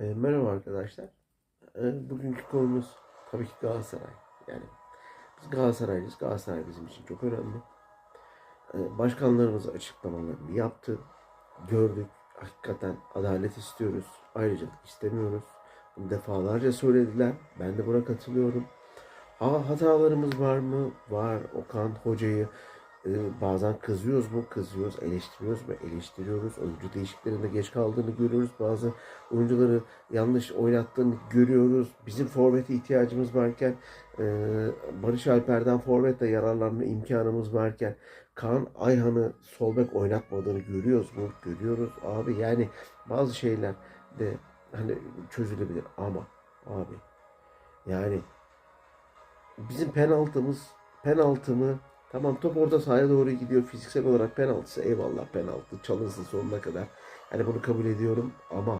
E, merhaba arkadaşlar. E, bugünkü konumuz tabii ki Galatasaray. Yani biz Galatasaraylıyız. Galatasaray bizim için çok önemli. E, başkanlarımız açıklamalarını yaptı. Gördük. Hakikaten adalet istiyoruz. Ayrıca istemiyoruz. Bunu defalarca söylediler. Ben de buna katılıyorum. Ha, hatalarımız var mı? Var. Okan Hoca'yı bazen kızıyoruz mu? Kızıyoruz. Eleştiriyoruz mu? Eleştiriyoruz. Oyuncu değişikliklerinde geç kaldığını görüyoruz. Bazı oyuncuları yanlış oynattığını görüyoruz. Bizim forvete ihtiyacımız varken e, Barış Alper'den forvetle yararlanma imkanımız varken Kaan Ayhan'ı sol bek oynatmadığını görüyoruz mu? Görüyoruz abi. Yani bazı şeyler de hani çözülebilir ama abi yani bizim penaltımız penaltımı tamam top orta sahaya doğru gidiyor fiziksel olarak penaltısı eyvallah penaltı çalınsın sonuna kadar. Hani bunu kabul ediyorum ama